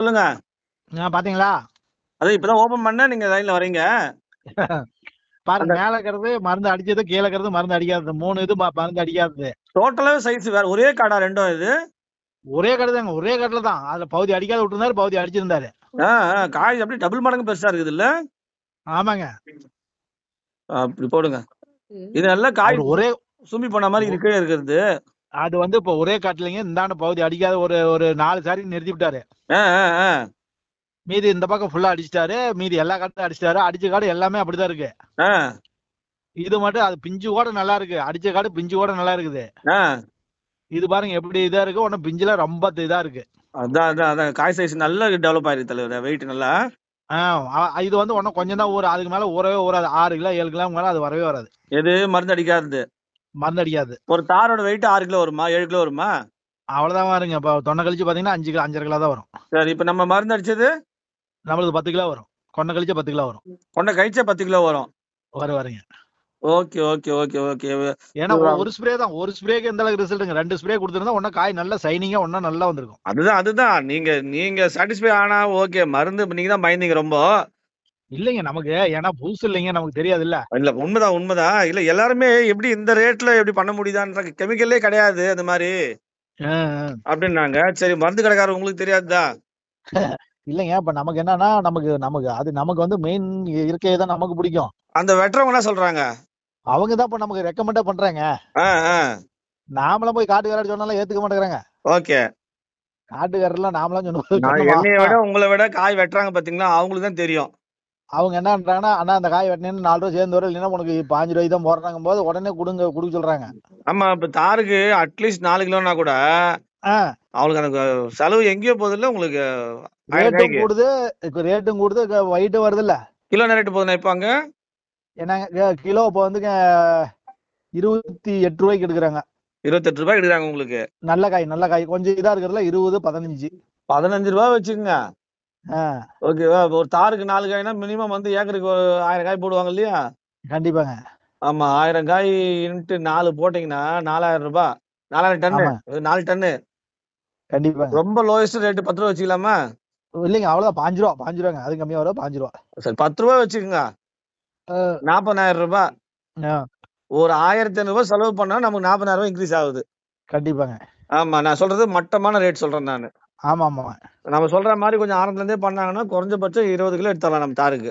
சொல்லுங்க. பாத்தீங்களா? அது இப்பதான் ஓபன் பண்ண நீங்க லைன்ல வரீங்க. பாருங்க மேல இருக்கிறது மருந்து அடிச்சது கீழே இருக்கிறது மருந்து அடிக்காதது. மூணு இது மருந்து அடிக்காதது. டோட்டலாவே சைஸ் வேற. ஒரே காடா ரெண்டும் இது? ஒரே கடை தாங்க ஒரே கடையில தான். அதுல பகுதி அடிக்காத விட்டுருந்தாரு பகுதி அடிச்சிருந்தாரு. காய் அப்படியே டபுள் மடங்கு பெருசா இருக்குது இல்ல? ஆமாங்க. அப்படி போடுங்க. இது நல்லா காய் ஒரே சும்பி போன மாதிரி இருக்கே இருக்கிறது. அது வந்து இப்ப ஒரே காட்டுலங்க இந்தாண்ட பகுதி அடிக்காத ஒரு ஒரு நாலு சாரி நிறுத்தி விட்டாரு. மீதி இந்த பக்கம் ஃபுல்லா அடிச்சிட்டாரு. மீதி எல்லா காட்டும் அடிச்சிட்டாரு. அடிச்ச காடு எல்லாமே அப்படிதான் இருக்கு. இது மட்டும் அது பிஞ்சு கூட நல்லா இருக்கு. அடிச்ச காடு பிஞ்சு கூட நல்லா இருக்குது. இது பாருங்க எப்படி இதா இருக்கு. ஒன்னும் பிஞ்சுல ரொம்ப இதா இருக்கு. அதான் அதான் அதான். காய் சைஸ் நல்லா டெவலப் ஆயிருக்கு தலைவர். வெயிட் நல்லா. ஆஹ் இது வந்து ஒன்னும் கொஞ்சம் தான் ஊற அதுக்கு மேல ஊறவே ஊறாது. ஆறு கிலோ ஏழு கிலோ மேல அது வரவே வராது. எது? மருந்து அடிக்காதது. மருந்து அடிக்காது ஒரு தாரோட வெயிட் ஆறு கிலோ வருமா? ஏழு கிலோ வருமா? அவ்வளவுதான் வருங்க. இப்ப தொண்டை கழிச்சு பாத்தீங்கன்னா அஞ்சு கிலோ அஞ்சரை கிலோ தான் வரும். சரி இப்ப நம்ம மருந்து அடிச்சது? நம்மளுக்கு பத்து கிலோ வரும். கொண்டை கழிச்சு பத்து கிலோ வரும். கொண்ட கழிச்சா பத்து கிலோ வரும். வரும் வருங்க. Okay okay okay okay. ஏன்னா ஒரு- ஒரு ஸ்ப்ரே தான். ஒரு ஸ்ப்ரேக்கு எந்த அளவுக்கு ரிசல்ட்டுங்க ரெண்டு ஸ்ப்ரே கொடுத்துருந்தா ஒன்னும் காய் நல்லா சைனிங்கா ஒன்னும் நல்லா வந்திருக்கும். அதுதான் அதுதான். நீங்க நீங்க சாட்டிஸ்ஃபை ஆனா ஓகே மருந்து நீங்க தான் பயந்தீங்க ரொம்ப. இல்லைங்க நமக்கு ஏன்னா புதுசு இல்லைங்க நமக்கு தெரியாது இல்ல இல்ல உண்மைதான் உண்மைதான். இல்ல எல்லாருமே எப்படி இந்த ரேட்ல எப்படி பண்ண முடியுதான்ற கெமிக்கலே கிடையாது அந்த மாதிரி. அப்படின்னாங்க. சரி மருந்து கடைக்காரர் உங்களுக்கு தெரியாதுதா இல்லைங்க இப்ப நமக்கு என்னன்னா நமக்கு நமக்கு அது நமக்கு வந்து மெயின் இருக்கையே தான் நமக்கு பிடிக்கும். அந்த வெட்டுறவங்க என்ன சொல்றாங்க? அவங்க தான் இப்ப நமக்கு ரெக்கமெண்டா பண்றாங்க. நாமளும் போய் காட்டுக்காரர் சொன்னாலும் ஏத்துக்க மாட்டேங்கிறாங்க. ஓகே. காட்டுக்காரர்லாம் நாமளாம் சொன்னோம்? என்னைய விட உங்களை விட காய் வெட்டுறாங்க பாத்தீங்களா? அவங்களுக்கு தான் தெரியும். அவங்க என்ன பண்றாங்கன்னா அண்ணா அந்த காய் வெட்டினு நாலு ரூபா சேர்ந்து வரும். இல்லைன்னா உனக்கு பாஞ்சு ரூபாய்க்கு தான் போடுறாங்க போது உடனே கொடுங்க கொடுக்க சொல்றாங்க. ஆமா இப்ப தாருக்கு அட்லீஸ்ட் நாலு கிலோனா கூட அவங்களுக்கு அந்த செலவு எங்கேயோ போகுது இல்ல உங்களுக்கு ரேட்டும் கூடுது இப்ப ரேட்டும் கூடுது ஒயிட்டும் வருது இல்ல கிலோ ரேட்டு போதுனா இப்ப அங்க? என்னங்க கிலோ இப்போ வந்துங்க இருபத்தி எட்டு ரூபாய்க்கு எடுக்கிறாங்க. இருபத்தெட்டு ரூபாய் எடுக்கிறாங்க உங்களுக்கு? நல்ல காய் நல்ல காய். கொஞ்சம் இதா இருக்கிறதுல இருபது பதினஞ்சு. பதினஞ்சு ரூபாய் வச்சுக்கோங்க. ஓகேவா ஒரு தாருக்கு நாலு காய்னா மினிமம் வந்து ஏக்கருக்கு ஒரு ஆயிரம் காய் போடுவாங்க இல்லையா? கண்டிப்பாங்க. ஆமா ஆயிரம் காய் இன்ட்டு நாலு போட்டீங்கன்னா நாலாயிரம் ரூபாய் நாலாயிரம் டன்னு. நாலு டன்னு. கண்டிப்பாங்க. ரொம்ப லோயஸ்ட் ரேட்டு பத்து ரூபா வச்சுக்கலாமா? இல்லைங்க அவ்வளவுதான். பாஞ்சு ரூபா பாஞ்சு ரூபாங்க. அது கம்மியா வரும் பாஞ்சு ரூபா. சரி பத்து ரூபா வச்சுக்கோங்க. நாற்பதாயிரம் ரூபாய் ஒரு ஆயிரத்தி ஐநூறு ரூபாய் செலவு பண்ணா நமக்கு நாற்பதாயிரம் ரூபாய் இன்க்ரீஸ் ஆகுது. கண்டிப்பாங்க. ஆமா நான் சொல்றது மட்டமான ரேட் சொல்றேன் நான். ஆமா ஆமா நம்ம சொல்ற மாதிரி கொஞ்சம் ஆரம்பத்துல இருந்தே பண்ணாங்கன்னா குறைஞ்சபட்சம் இருபது கிலோ எடுத்துடலாம் நம்ம தாருக்கு.